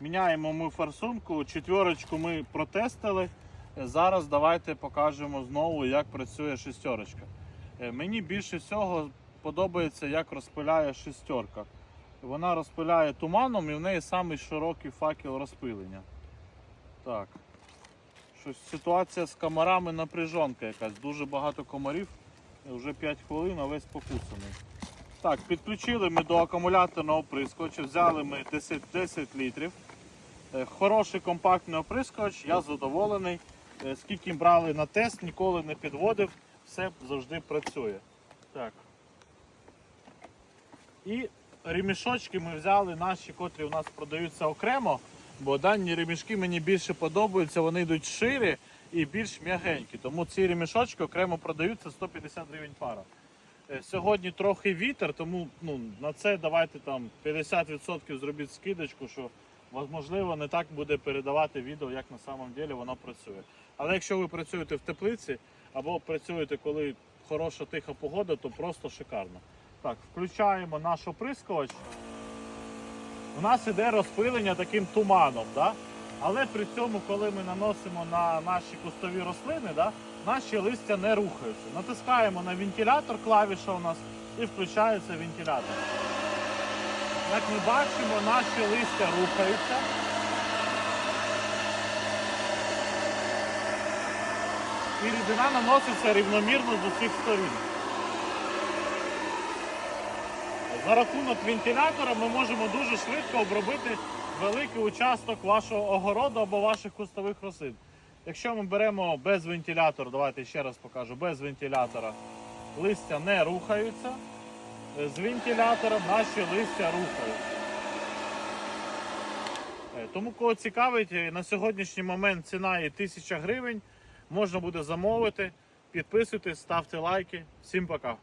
Міняємо ми форсунку, четверочку ми протестили. Е, Зараз давайте покажемо знову, як працює шестерочка. Е, Мені більше всього подобається, як розпиляє шестерка. Вона розпиляє туманом і в неї самий широкий факел розпилення. Так. Щось ситуація з комарами напряжонка якась. Дуже багато комарів. Е, Вже 5 хвилин, а весь покусаний. Так, підключили ми до акумуляторного оприскувача, взяли ми 10, 10 літрів. Е, Хороший компактний оприскувач, я задоволений. Е, Скільки брали на тест, ніколи не підводив, все завжди працює. Так. І ремішочки ми взяли наші, котрі у нас продаються окремо, бо дані ремішки мені більше подобаються, вони йдуть ширі і більш м'ягенькі. Тому ці ремішочки окремо продаються 150 гривень пара. Е, Сьогодні трохи вітер, тому ну, на це давайте там 50% зробіть скидочку, що можливо не так буде передавати відео, як на самом деле воно працює. Але якщо ви працюєте в теплиці або працюєте, коли хороша тиха погода, то просто шикарно. Так, включаємо наш оприскувач. У нас іде розпилення таким туманом. Да? Але при цьому, коли ми наносимо на наші кустові рослини, да, наші листя не рухаються. Натискаємо на вентилятор, клавіша у нас, і включається вентилятор. Як ми бачимо, наші листя рухаються. І рідина наноситься рівномірно з усіх сторін. За рахунок вентилятора ми можемо дуже швидко обробити великий участок вашого огороду або ваших кустових рослин. Якщо ми беремо без вентилятора, давайте ще раз покажу, без вентилятора листя не рухаються. З вентилятором наші листя рухаються. Е, Тому кого цікавить, е, на сьогоднішній момент ціна є 1000 гривень. Можна буде замовити. Підписуйтесь, ставте лайки. Всім пока.